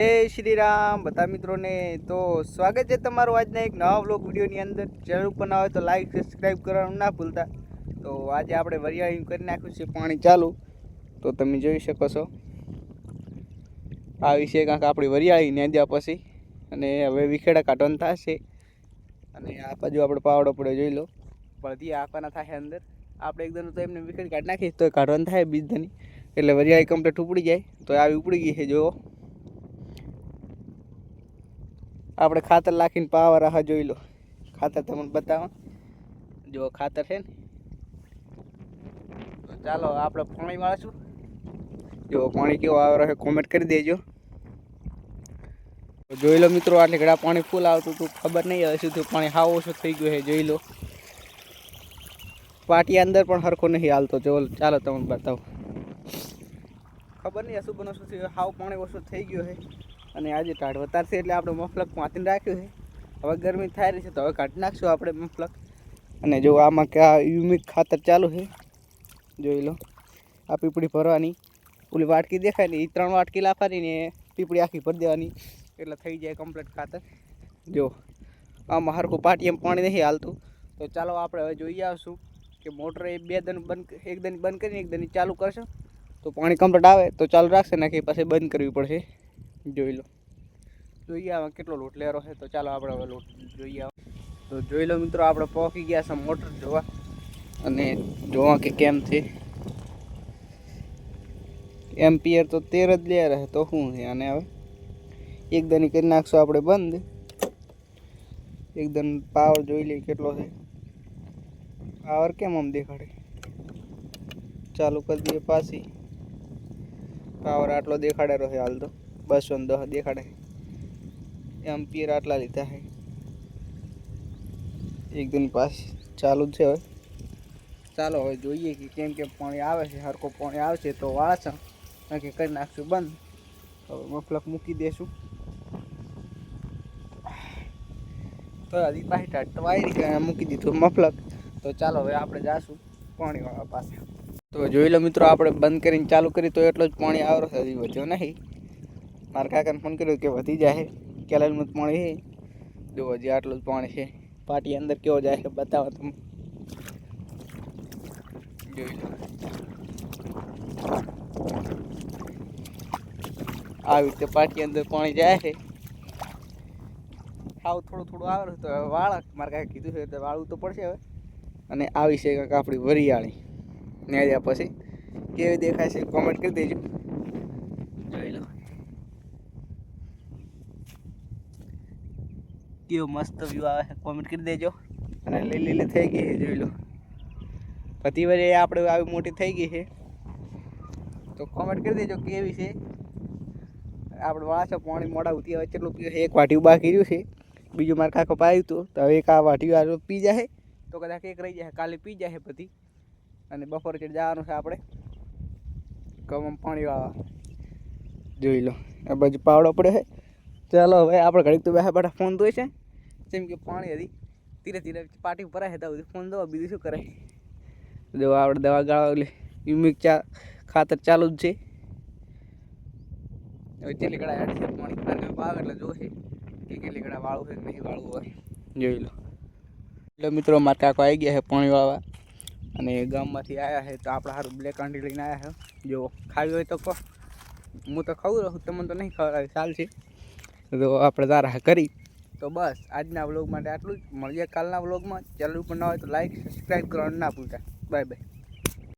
જય શ્રી રામ બધા મિત્રોને તો સ્વાગત છે તમારું આજના એક નવા વ્લોગ વિડીયોની અંદર. ચેનલ ઉપર ના હોય તો લાઈક સબસ્ક્રાઈબ કરવાનું ના ભૂલતા. તો આજે આપણે વરિયાળી કરી નાખ્યું છે પાણી ચાલુ. તો તમે જોઈ શકો છો. આ વિશે કાંક આપણી વરિયાળી નેદ્યા પછી. અને હવે વિખેડા કાઢવાનું થશે. અને આ બાજુ આપણે પાવડો પડે જોઈ લો. બળદી આપવાના થાય અંદર. આપણે એકદમ તો એમને વિખેડ કાઢી નાખીએ તો કાઢવાનું થાય બીજ ધની એટલે વરિયાળી કમ્પ્લેટ ઉપડી જાય. તો આવી ઉપડી ગઈ છે જો આપણે ખાતર લાખીને પાવર આહા જોઈ લો. ખાતર તમને બતાવો. જો ખાતર છે ને. તો ચાલો આપણે પાણી વાળશું. જો પાણી કેવો આવે છે કોમેન્ટ કરી દેજો. જોઈ લો મિત્રો, આટલી ઘડા પાણી ફૂલ આવતું હતું. ખબર નહીં હવે શું પાણી હાવ ઓછું થઈ ગયું છે, જોઈ લો. પાટી અંદર પણ હરખો નહીં હાલતો. જો ચાલો તમને બતાવો. ખબર નહીં શું બનો શું હાવ પાણી ઓછું થઈ ગયું છે. અને આજે ટાઢ વતારશે એટલે આપણે મફલક વાંચીને રાખ્યું છે. હવે ગરમી થાય રહી છે તો હવે કાઢી નાખશું આપણે મફલક. અને જો આમાં ક્યાં યુમિક ખાતર ચાલુ છે, જોઈ લો. આ પીપળી ભરવાની. ઓલી વાટકી દેખાય ને એ ત્રણ વાટકી લાફવાની ને પીપળી આખી ભરી દેવાની. એટલે થઈ જાય કમ્પ્લીટ ખાતર. જો, આમાં હરખું પાટીએમ પાણી નથી હાલતું. તો ચાલો આપણે હવે જોઈ આવશું કે મોટર એ બે દન બંધ એક દન બંધ કરીને એક દન ચાલુ કરશો. તો પાણી કમ્પ્લીટ આવે તો ચાલુ રાખશે નાખી પછી બંધ કરવી પડશે. જોઈ લો. જોઈએ આમાં કેટલો લોટ લેરો છે. તો ચાલો આપણે હવે લોટ જોઈએ. તો જોઈ લો મિત્રો, આપણે પહોંચી ગયા છે મોટર જોવા. અને જોવા કે કેમ છે. એમ્પિયર તો તેર જ લે રહે તો શું છે અને હવે? એકદમ કરી નાખશું આપણે બંધ. એકદમ પાવર જોઈ લઈએ કેટલો છે. પાવર કેમ આમ દેખાડે? ચાલુ કરી દઈએ પાછી. પાવર આટલો દેખાડેલો છે હાલ તો. બસો ને દસ દેખાડે. એમ્પિયર આટલા લીધા છે. એકદમ પાસ ચાલુ છે હવે. ચાલો હવે જોઈએ કે કેમ કેમ પાણી આવે છે. હરકો પાણી આવશે તો વાળશું નક્કી કરી નાખશું બંધ. હવે મફલક મૂકી દેશું. તો હજી પાછી તો મૂકી દીધું મફલક તો ચાલો હવે આપણે જાશું પાણીવાળા પાસે. તો જોઈ લો મિત્રો, આપણે બંધ કરીને ચાલુ કરી તો એટલો જ પાણી આવરો છે હજી વધ્યો નહીં. મારા કાકાને ફોન કર્યો કે વધી જાય કેલાલમાં જ પાણી છે જો હજી આટલું જ પાણી છે. પાટી અંદર કેવો જાય છે બતાવો તમે. જોઈ લો. આવી રીતે પાટી અંદર પાણી જાય છે આવું થોડું થોડું આવે તો વાળા મારે કાંઈ કીધું છે તો વાળવું તો પડશે હવે. અને આવી છે કાંઈક આપણી વરિયાળી. ન્યાદ્યા પછી કેવી દેખાય છે? કોમેન્ટ કરી દેજો જોઈ લો કેવો મસ્ત વ્યૂ આવે કોમેન્ટ કરી દેજો. અને લીલી લીલી થઈ ગઈ છે, જોઈ લો. બધી વાર આપણે આવી મોટી થઈ ગઈ છે. તો કોમેન્ટ કરી દેજો કેવી છે. આપણે વાળા પાણી મોડા ઉતી હવે કેટલું પીવું છે. એક વાટી બાકી રહ્યું છે. બીજું મારે કાકો પાયું હતું. તો હવે એક આ વાટી આ પી જાય તો કદાચ એક રહી જાય કાલે પી જાય બધી અને બપોર ચડ જવાનું છે આપણે કમ પાણી વાળવા જોઈ લો. આ બાજુ પાવડો પડ્યો છે. ચાલો હવે આપણે ઘડીક તો બેઠા બેઠા ફોન ધોઈ છે. જેમ કે પાણી હતી ધીરે ધીરે પાટી ભરાય હતા બધું. ફોન દવા બીજું શું કરે? જો આપણે દવા ગાળવા એટલે યુમિક ચા ખાતર ચાલુ જ છે. હવે ચેલી ગળા હેડ છે પાણી? આવે એટલે જોશે કે કેટલી ગળા વાળું છે નહીં વાળવું હોય. જોઈ લો. એટલે મિત્રો મારા કાકો આવી ગયા છે પાણી વાળવા. અને ગામમાંથી આવ્યા છે તો આપણે સારું બ્લેક આંટી લઈને આવ્યા છે. જો ખાવી હોય તો કહો. હું તો ખાવું રહું તમને તો નહીં ખવડાવી ચાલશે તો આપણે તારા કરી. તો બસ, આજના વ્લોગ માટે આટલું જ. મળીએ કાલના વ્લોગમાં. ચેનલ ઉપર ના હોય તો લાઈક સબસ્ક્રાઈબ કરવાનું ના ભૂલતા. Bye bye